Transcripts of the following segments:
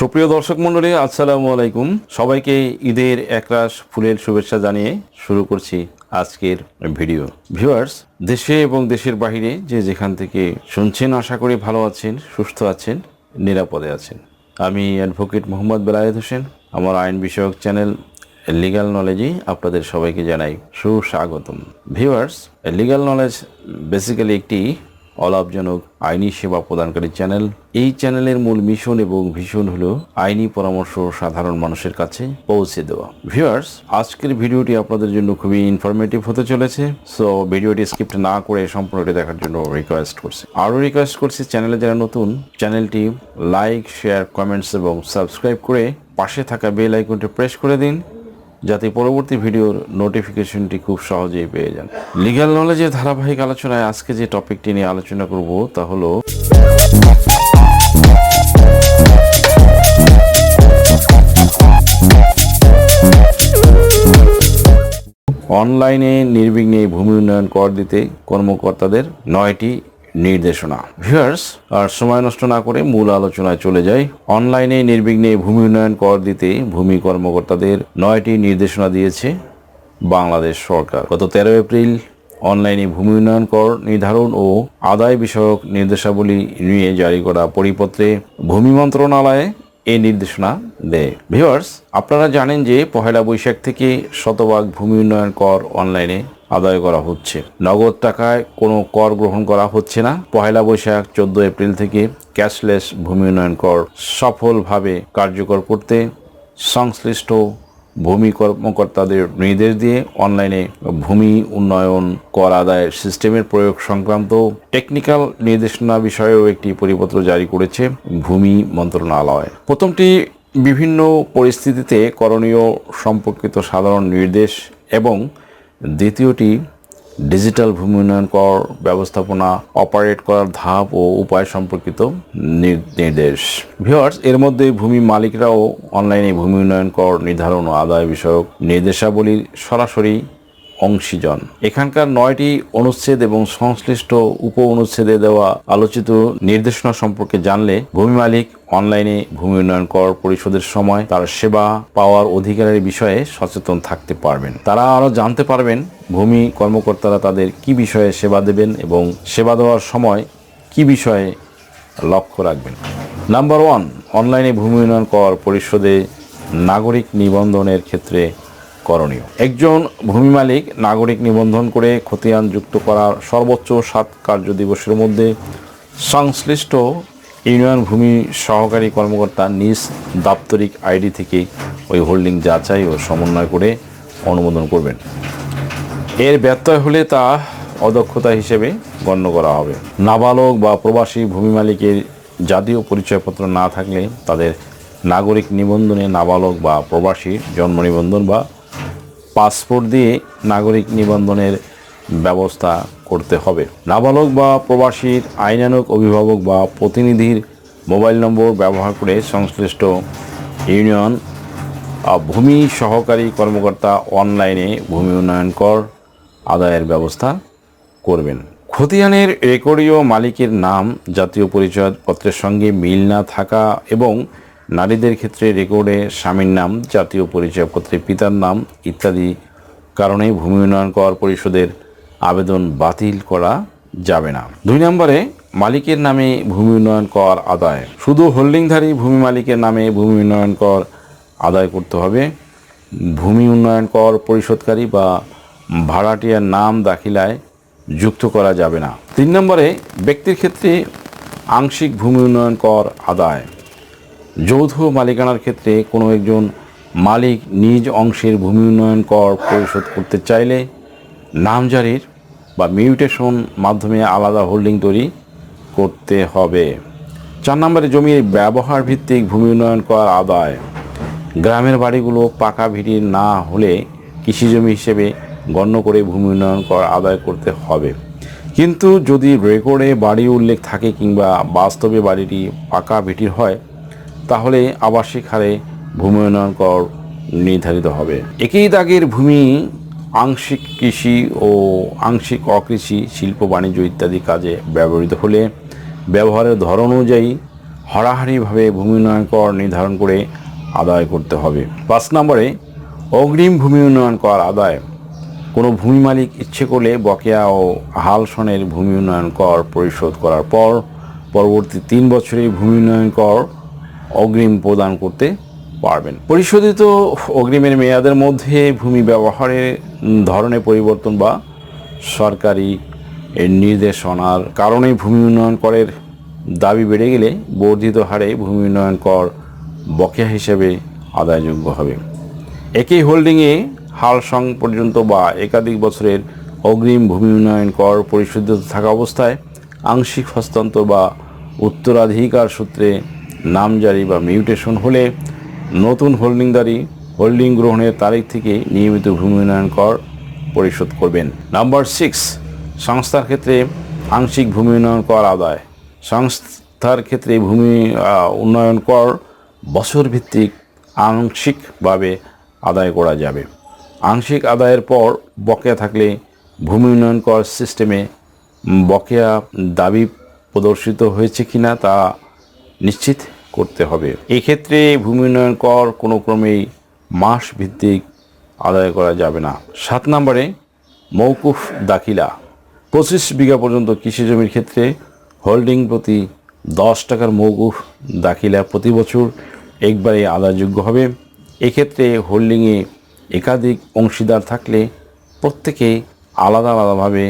সুপ্রিয় দর্শক মণ্ডলী, আসসালামু আলাইকুম। সবাইকে ঈদের একরাশ ফুলের শুভেচ্ছা জানিয়ে শুরু করছি আজকের ভিডিও। ভিউয়ার্স, দেশে এবং দেশের বাইরে যে যেখান থেকে শুনছেন, আশা করি ভালো আছেন, সুস্থ আছেন, নিরাপদে আছেন। আমি অ্যাডভোকেট মোহাম্মদ বেলায়েত হোসেন, আমার আইন বিষয়ক চ্যানেল লিগ্যাল নলেজে আপনাদের সবাইকে জানাই সুস্বাগতম। ভিউয়ার্স লিগ্যাল নলেজ বেসিক্যালি একটি অলাভজনক আইনি সেবা প্রদানকারী চ্যানেল। এই চ্যানেলের মূল মিশন এবং ভীষণ হলো আইনি পরামর্শ সাধারণ মানুষের কাছে পৌঁছে দেওয়া। ভিউয়ার্স, আজকের ভিডিওটি আপনাদের জন্য খুবই ইনফরমেটিভ হতে চলেছে। সো ভিডিওটি স্কিপ্ট না করে সম্পূর্ণটি দেখার জন্য রিকোয়েস্ট করছি। আরও রিকোয়েস্ট করছি, চ্যানেলে যারা নতুন, চ্যানেলটি লাইক শেয়ার কমেন্টস এবং সাবস্ক্রাইব করে পাশে থাকা বেল আইকনটি প্রেস করে দিন। যাতে পরবর্তী ভিডিওর নোটিফিকেশনটি খুব সহজেই পেয়ে যান। লিগ্যাল নলেজের ধারাবাহিক আলোচনায় আজকে যে টপিকটি নিয়ে আলোচনা করব তা হলো অনলাইনে নির্বিঘ্নে ভূমি উন্নয়ন কর দিতে কর্মকর্তাদের নয়টি নির্দেশনা। ভিউয়ার্স আর সময় নষ্ট না করে মূল আলোচনায় চলে যাই। অনলাইনে নির্বিঘ্নে ভূমি উন্নয়ন কর দিতে ভূমি কর্মকর্তাদের নয়টি নির্দেশনা দিয়েছে বাংলাদেশ সরকার। গত তেরো এপ্রিল অনলাইনে ভূমি উন্নয়ন কর নির্ধারণ ও আদায় বিষয়ক নির্দেশাবলী নিয়ে জারি করা পরিপত্রে ভূমি মন্ত্রণালয়ে এই নির্দেশনা দেয়। ভিউয়ার্স আপনারা জানেন যে পহেলা বৈশাখ থেকে শতভাগ ভূমি উন্নয়ন কর অনলাইনে আদায় করা হচ্ছে। নগদ টাকায় কোনো কর গ্রহণ করা হচ্ছে না। পহেলা বৈশাখ চোদ্দ এপ্রিল থেকে ক্যাশলেস ভূমি উন্নয়ন কর সফলভাবে কার্যকর করতে সংশ্লিষ্ট ভূমি কর্মকর্তাদের নির্দেশ দিয়ে অনলাইনে ভূমি উন্নয়ন কর আদায়ের সিস্টেমের প্রয়োগ সংক্রান্ত টেকনিক্যাল নির্দেশনা বিষয়েও একটি পরিপত্র জারি করেছে ভূমি মন্ত্রণালয়। প্রথমটি বিভিন্ন পরিস্থিতিতে করণীয় সম্পর্কিত সাধারণ নির্দেশ এবং দ্বিতীয়টি ডিজিটাল ভূমি উন্নয়ন কর ব্যবস্থাপনা অপারেট করার ধাপ ও উপায় সম্পর্কিত নির- নির্দেশ। ভিওয়ার্স এর মধ্যে ভূমি মালিকরাও অনলাইনে ভূমি উন্নয়ন কর নির্ধারণ ও আদায় বিষয়ক নির্দেশাবলীর সরাসরি অংশীজন। এখানকার নয়টি অনুচ্ছেদ এবং সংশ্লিষ্ট উপ অনুচ্ছেদে দেওয়া আলোচিত নির্দেশনা সম্পর্কে জানলে ভূমি মালিক অনলাইনে ভূমি উন্নয়ন কর পরিশোধের সময় তার সেবা পাওয়ার অধিকারের বিষয়ে সচেতন থাকতে পারবেন। তারা আরও জানতে পারবেন ভূমি কর্মকর্তারা তাদের কি বিষয়ে সেবা দেবেন এবং সেবা দেওয়ার সময় কি বিষয়ে লক্ষ্য রাখবেন। নাম্বার ওয়ান, অনলাইনে ভূমি উন্নয়ন কর পরিশোধে নাগরিক নিবন্ধনের ক্ষেত্রে করণীয়। একজন ভূমি মালিক নাগরিক নিবন্ধন করে খতিয়ান যুক্ত করার সর্বোচ্চ সাত কার্য দিবসের মধ্যে সংশ্লিষ্ট ইউনিয়ন ভূমি সহকারী কর্মকর্তা নিজ দাপ্তরিক আইডি থেকে ওই হোল্ডিং যাচাই ও সমন্বয় করে অনুমোদন করবেন। এর ব্যত্যয় হলে তা অদক্ষতা হিসেবে গণ্য করা হবে। নাবালক বা প্রবাসী ভূমি মালিকের জাতীয় পরিচয়পত্র না থাকলে তাদের নাগরিক নিবন্ধনে নাবালক বা প্রবাসী জন্ম নিবন্ধন বা পাসপোর্ট দিয়ে নাগরিক নিবন্ধনের ব্যবস্থা করতে হবে। নাবালক বা প্রবাসীর আইনানুক অভিভাবক বা প্রতিনিধির মোবাইল নম্বর ব্যবহার করে সংশ্লিষ্ট ইউনিয়ন ভূমি সহকারী কর্মকর্তা অনলাইনে ভূমি উন্নয়ন কর আদায়ের ব্যবস্থা করবেন। খতিয়ানের রেকর্ডীয় মালিকের নাম, জাতীয় পরিচয়পত্রের সঙ্গে মিল না থাকা এবং নারীদের ক্ষেত্রে রেকর্ডে স্বামীর নাম, জাতীয় পরিচয়পত্রে পিতার নাম ইত্যাদি কারণে ভূমি উন্নয়ন কর পরিষদের আবেদন বাতিল করা যাবে না। দুই নম্বরে, মালিকের নামে ভূমি উন্নয়ন কর আদায়। শুধু হোল্ডিংধারী ভূমি মালিকের নামে ভূমি উন্নয়ন কর আদায় করতে হবে। ভূমি উন্নয়ন কর পরিশোধকারী বা ভাড়াটিয়ার নাম দাখিলায় যুক্ত করা যাবে না। তিন নম্বরে, ব্যক্তির ক্ষেত্রে আংশিক ভূমি উন্নয়ন কর আদায়। যৌথ মালিকানার ক্ষেত্রে কোনো একজন মালিক নিজ অংশের ভূমি উন্নয়ন কর পরিশোধ করতে চাইলে নামজারির বা মিউটেশন মাধ্যমে আলাদা হোল্ডিং তৈরি করতে হবে। চার নম্বরে জমির ব্যবহার ভিত্তিক ভূমি উন্নয়ন কর আদায় গ্রামের বাড়িগুলো পাকা ভিটির না হলে কৃষি জমি হিসেবে গণ্য করে ভূমি উন্নয়ন কর আদায় করতে হবে। কিন্তু যদি রেকর্ডে বাড়ি উল্লেখ থাকে কিংবা বাস্তবে বাড়িটি পাকা ভিটির হয় তাহলে আবাসিক হারে ভূমি উন্নয়ন কর নির্ধারিত হবে। একই দাগের ভূমি আংশিক কৃষি ও আংশিক অকৃষি, শিল্প, বাণিজ্য ইত্যাদি কাজে ব্যবহৃত হলে ব্যবহারের ধরন অনুযায়ী হারাহারিভাবে ভূমি উন্নয়ন কর নির্ধারণ করে আদায় করতে হবে। পাঁচ নম্বরে, অগ্রিম ভূমি উন্নয়ন কর আদায়। কোনো ভূমি মালিক ইচ্ছে করলে বকেয়া ও হাল সনের ভূমি উন্নয়ন কর পরিশোধ করার পর পরবর্তী তিন বছরে ভূমি উন্নয়ন কর অগ্রিম প্রদান করতে পারবেন। পরিশোধিত অগ্রিমের মেয়াদের মধ্যে ভূমি ব্যবহারের ধরনে পরিবর্তন বা সরকারি নির্দেশনার কারণে ভূমি উন্নয়ন করের দাবি বেড়ে গেলে বর্ধিত হারে ভূমি উন্নয়ন কর বকেয়া হিসেবে আদায়যোগ্য হবে। একই হোল্ডিংয়ে হাল সং পর্যন্ত বা একাধিক বছরের অগ্রিম ভূমি উন্নয়ন কর পরিশোধিত থাকা অবস্থায় আংশিক হস্তান্তর বা উত্তরাধিকার সূত্রে নামজারি বা মিউটেশন হলে নতুন হোল্ডিংদারি, হোল্ডিং গ্রহণের তারিখ থেকে নিয়মিত ভূমি উন্নয়ন কর পরিশোধ করবেন। নাম্বার সিক্স সংস্থার ক্ষেত্রে আংশিক ভূমি উন্নয়ন কর আদায়। সংস্থার ক্ষেত্রে ভূমি উন্নয়ন কর বছর ভিত্তিক আংশিকভাবে আদায় করা যাবে। আংশিক আদায়ের পর বকেয়া থাকলে ভূমি উন্নয়ন কর সিস্টেমে বকেয়া দাবি প্রদর্শিত হয়েছে কিনা তা নিশ্চিত করতে হবে। এক্ষেত্রে ভূমি উন্নয়ন কর কোনো ক্রমেই মাস ভিত্তিক আদায় করা যাবে না। সাত নম্বরে মৌকুফ দাখিলা। পঁচিশ বিঘা পর্যন্ত কৃষি জমির ক্ষেত্রে হোল্ডিং প্রতি দশ টাকার মৌকুফ দাখিলা প্রতি বছর একবারে আদায়যোগ্য হবে। এক্ষেত্রে হোল্ডিংয়ে একাধিক অংশীদার থাকলে প্রত্যেকে আলাদা আলাদাভাবে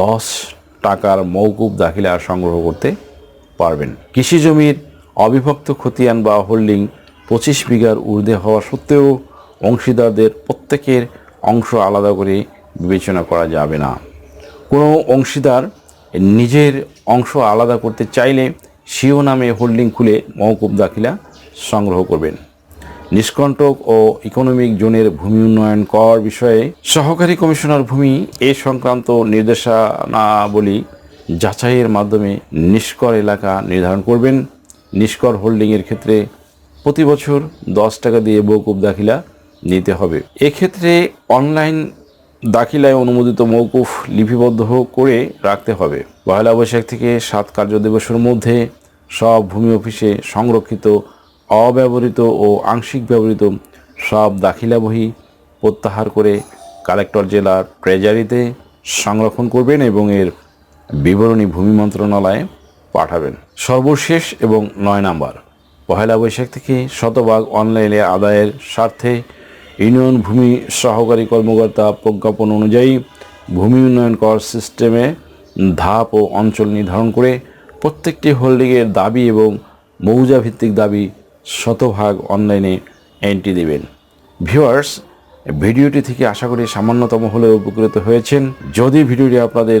দশ টাকার মৌকুফ দাখিলা সংগ্রহ করতে পারবেন। কৃষি জমির অবিভক্ত খতিয়ান বা হোল্ডিং পঁচিশ বিঘার ঊর্ধ্বে হওয়া সত্ত্বেও অংশীদারদের প্রত্যেকের অংশ আলাদা করে বিবেচনা করা যাবে না। কোনো অংশীদার নিজের অংশ আলাদা করতে চাইলে সিও নামে হোল্ডিং খুলে মহকুব দাখিলা সংগ্রহ করবেন। নিষ্কণ্টক ও ইকোনমিক জোনের ভূমি উন্নয়ন কর বিষয়ে সহকারী কমিশনার ভূমি এ সংক্রান্ত নির্দেশনাবলী যাচাইয়ের মাধ্যমে নিষ্কর এলাকা নির্ধারণ করবেন। নিষ্কর হোল্ডিংয়ের ক্ষেত্রে প্রতি বছর দশ টাকা দিয়ে মৌকুব দাখিলা নিতে হবে। এক্ষেত্রে অনলাইন দাখিলায় অনুমোদিত মৌকুফ লিপিবদ্ধ করে রাখতে হবে। পয়লা বৈশাখ থেকে সাত কার্য দিবসের মধ্যে সব ভূমি অফিসে সংরক্ষিত, অব্যবহৃত ও আংশিক ব্যবহৃত সব দাখিলা বহি প্রত্যাহার করে কালেক্টর জেলার ট্রেজারিতে সংরক্ষণ করবেন এবং এর বিবরণী ভূমি মন্ত্রণালয়ে পাঠাবেন। সর্বশেষ এবং নয় নাম্বার। পহেলা বৈশাখ থেকে শতভাগ অনলাইনে আদায়ের স্বার্থে ইউনিয়ন ভূমি সহকারী কর্মকর্তা প্রজ্ঞাপন অনুযায়ী ভূমি উন্নয়ন কর সিস্টেমে ধাপ ও অঞ্চল নির্ধারণ করে প্রত্যেকটি হোল্ডিংয়ের দাবি এবং মৌজা ভিত্তিক দাবি শতভাগ অনলাইনে এন্ট্রি দেবেন। ভিউয়ার্স, ভিডিওটি থেকে আশা করি সামান্যতম হলেও উপকৃত হয়েছেন। যদি ভিডিওটি আপনাদের